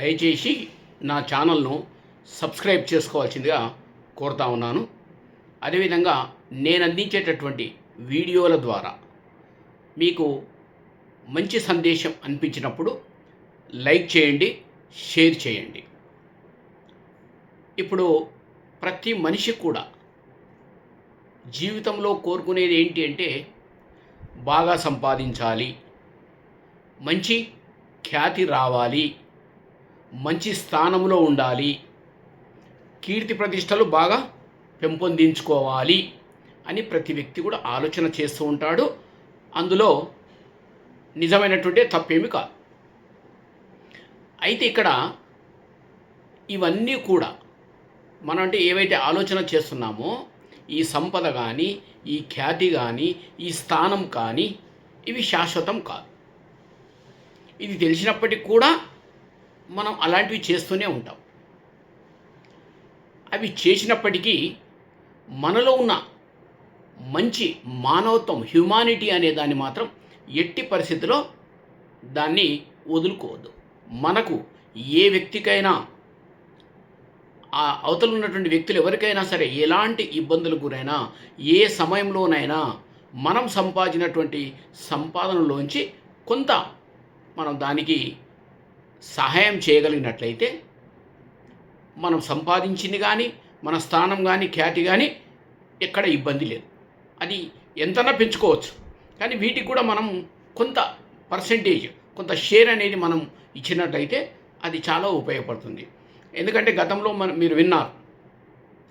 దయచేసి నా ఛానల్ను సబ్స్క్రైబ్ చేసుకోవాల్సిందిగా కోరుతా ఉన్నాను. అదేవిధంగా నేను అందించేటటువంటి వీడియోల ద్వారా మీకు మంచి సందేశం అనిపించినప్పుడు లైక్ చేయండి షేర్ చేయండి. ఇప్పుడు ప్రతి మనిషి కూడా జీవితంలో కోరుకునేది ఏంటి అంటే బాగా సంపాదించాలి మంచి ఖ్యాతి రావాలి మంచి స్థానంలో ఉండాలి. కీర్తి ప్రతిష్టలు బాగా పెంపొందించుకోవాలి అని ప్రతి వ్యక్తి కూడా ఆలోచన చేస్తూ ఉంటాడు. అందులో నిజమైనటువంటి తప్పేమి కాదు. అయితే ఇక్కడ ఇవన్నీ కూడా మనం అంటే ఏవైతే ఆలోచన చేస్తున్నామో ఈ సంపద కానీ ఈ ఖ్యాతి కానీ ఈ స్థానం కానీ ఇవి శాశ్వతం కాదు. ఇది తెలిసినప్పటికీ కూడా మనం అలాంటివి చేస్తూనే ఉంటాం. అవి చేసినప్పటికీ మనలో ఉన్న మంచి మానవత్వం హ్యుమానిటీ అనే దాన్ని మాత్రం ఎట్టి పరిస్థితిలో దాన్ని వదులుకోవద్దు. మనకు ఏ వ్యక్తికైనా ఆ అవతల ఉన్నటువంటి వ్యక్తులు ఎవరికైనా సరే ఎలాంటి ఇబ్బందులకు గురైనా ఏ సమయంలోనైనా మనం సంపాదించినటువంటి సంపాదనలోంచి కొంత మనం దానికి సహాయం చేయగలిగినట్లయితే మనం సంపాదించింది కానీ మన స్థానం కానీ ఖ్యాతి కానీ ఎక్కడ ఇబ్బంది లేదు. అది ఎంతనా పెంచుకోవచ్చు. కానీ వీటికి కూడా మనం కొంత పర్సంటేజ్ కొంత షేర్ అనేది మనం ఇచ్చినట్లయితే అది చాలా ఉపయోగపడుతుంది. ఎందుకంటే గతంలో మన మీరు విన్నారు.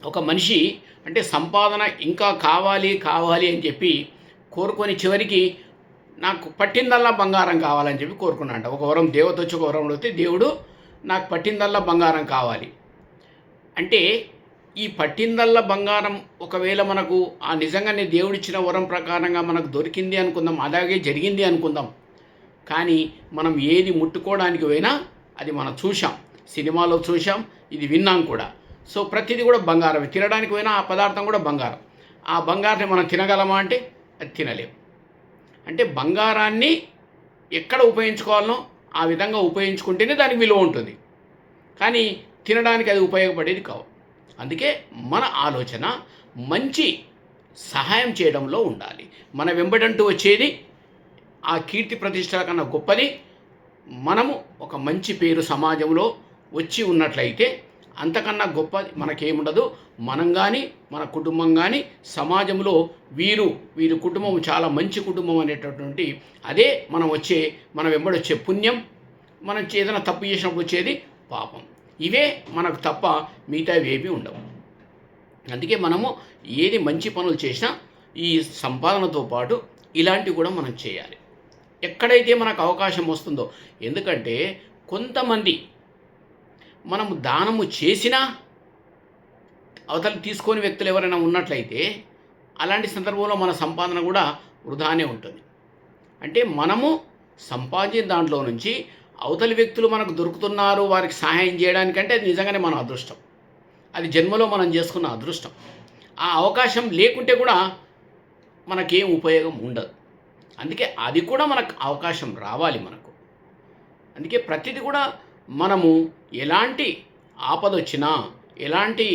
ఒక మనిషి అంటే సంపాదన ఇంకా కావాలి కావాలి అని చెప్పి కోరుకొని చివరికి నాకు పట్టిందల్లా బంగారం కావాలని చెప్పి కోరుకున్నాడు ఒక వరం దేవత వచ్చి ఒక వరం వస్తే దేవుడు నాకు పట్టిందల్లా బంగారం కావాలి. అంటే ఈ పట్టిందల్లా బంగారం ఒకవేళ మనకు ఆ నిజంగానే దేవుడిచ్చిన వరం ప్రకారంగా మనకు దొరికింది అనుకుందాం అలాగే జరిగింది అనుకుందాం. కానీ మనం ఏది ముట్టుకోవడానికి పోయినా అది మనం చూసాం సినిమాలో చూసాం ఇది విన్నాం కూడా. సో ప్రతిదీ కూడా బంగారం తినడానికి పోయినా ఆ పదార్థం కూడా బంగారం. ఆ బంగారాన్ని మనం తినగలమా అంటే అది తినలేం. అంటే బంగారాన్ని ఎక్కడ ఉపయోగించుకోవాలనో ఆ విధంగా ఉపయోగించుకుంటేనే దానికి విలువ ఉంటుంది. కానీ తినడానికి అది ఉపయోగపడేది కావు. అందుకే మన ఆలోచన మంచి సహాయం చేయడంలో ఉండాలి. మన వెంబడంటూ వచ్చేది ఆ కీర్తి ప్రతిష్టల కన్నా గొప్పది మనము ఒక మంచి పేరు సమాజంలో వచ్చి ఉన్నట్లయితే అంతకన్నా గొప్ప మనకేముండదు. మనం కానీ మన కుటుంబం కానీ సమాజంలో వీరు వీరి కుటుంబం చాలా మంచి కుటుంబం అనేటటువంటి అదే మనం వచ్చే మన వెంబడొచ్చే పుణ్యం మనం ఏదైనా తప్పు చేసినప్పుడు వచ్చేది పాపం. ఇవే మనకు తప్ప మిగతా ఏవి ఉండవు. అందుకే మనము ఏది మంచి పనులు చేసినా ఈ సంపాదనతో పాటు ఇలాంటివి కూడా మనం చేయాలి. ఎక్కడైతే మనకు అవకాశం వస్తుందో ఎందుకంటే కొంతమంది మనము దానము చేసినా అవతల తీసుకొని వ్యక్తులు ఎవరైనా ఉన్నట్లయితే అలాంటి సందర్భంలో మన సంపాదన కూడా వృధానే ఉంటుంది. అంటే మనము సంపాదించిన దాంట్లో నుంచి అవతలి వ్యక్తులు మనకు దొరుకుతున్నారు వారికి సహాయం చేయడానికంటే అది నిజంగానే మన అదృష్టం. అది జన్మలో మనం చేసుకున్న అదృష్టం. ఆ అవకాశం లేకుంటే కూడా మనకేం ఉపయోగం ఉండదు. అందుకే అది కూడా మనకు అవకాశం రావాలి మనకు. అందుకే ప్రతిదీ కూడా మనము ఎలాంటి ఆపద వచ్చినా ఎలాంటి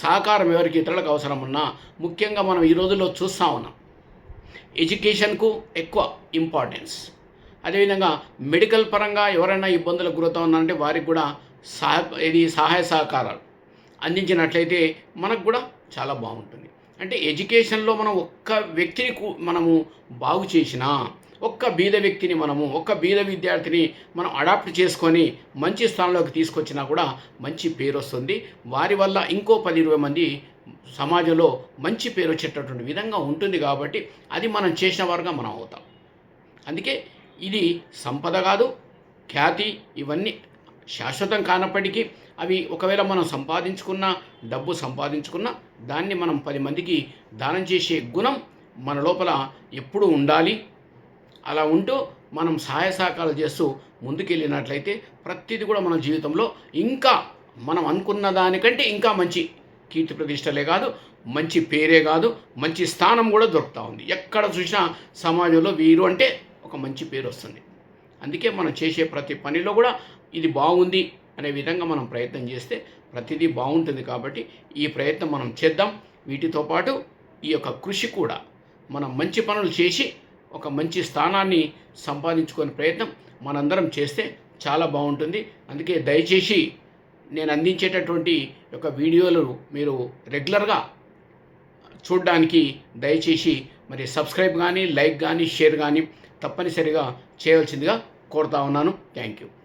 సహకారం ఎవరికి ఇతరులకు అవసరం ఉన్నా ముఖ్యంగా మనం ఈ రోజుల్లో చూస్తూ ఉన్నాం. ఎడ్యుకేషన్కు ఎక్కువ ఇంపార్టెన్స్. అదేవిధంగా మెడికల్ పరంగా ఎవరైనా ఇబ్బందులకు గురవుతా ఉన్నారంటే వారికి కూడా సహ ఇది సహాయ సహకారాలు అందించినట్లయితే మనకు కూడా చాలా బాగుంటుంది. అంటే ఎడ్యుకేషన్లో మనం ఒక్క వ్యక్తిని మనము బాగు చేసినా ఒక్క బీద వ్యక్తిని మనము ఒక్క బీద విద్యార్థిని మనం అడాప్ట్ చేసుకొని మంచి స్థానంలోకి తీసుకొచ్చినా కూడా మంచి పేరు వస్తుంది. వారి వల్ల ఇంకో పది ఇరవై మంది సమాజంలో మంచి పేరు వచ్చేటటువంటి విధంగా ఉంటుంది కాబట్టి అది మనం చేసిన వారుగా మనం అవుతాం. అందుకే ఇది సంపద కాదు ఖ్యాతి ఇవన్నీ శాశ్వతం కానప్పటికీ అవి ఒకవేళ మనం సంపాదించుకున్న డబ్బు సంపాదించుకున్న దాన్ని మనం పది మందికి దానం చేసే గుణం మన లోపల ఎప్పుడూ ఉండాలి. అలా ఉంటూ మనం సహాయ సహకారాలు చేస్తూ ముందుకెళ్ళినట్లయితే ప్రతిదీ కూడా మన జీవితంలో ఇంకా మనం అనుకున్న దానికంటే ఇంకా మంచి కీర్తి ప్రతిష్టలే కాదు మంచి పేరే కాదు మంచి స్థానం కూడా దొరుకుతూ ఉంది. ఎక్కడ చూసినా సమాజంలో వీరు అంటే ఒక మంచి పేరు వస్తుంది. అందుకే మనం చేసే ప్రతి పనిలో కూడా ఇది బాగుంది అనే విధంగా మనం ప్రయత్నం చేస్తే ప్రతిదీ బాగుంటుంది కాబట్టి ఈ ప్రయత్నం మనం చేద్దాం. వీటితో పాటు ఈ యొక్క కృషి కూడా మనం మంచి పనులు చేసి ఒక మంచి స్థానాన్ని సంపాదించుకునే ప్రయత్నం మనందరం చేస్తే చాలా బాగుంటుంది. అందుకే దయచేసి నేను అందించేటటువంటి యొక్క వీడియోలు మీరు రెగ్యులర్గా చూడడానికి దయచేసి మరి సబ్స్క్రైబ్ కానీ లైక్ కానీ షేర్ కానీ తప్పనిసరిగా చేయవలసిందిగా కోరుతా ఉన్నాను. Thank you.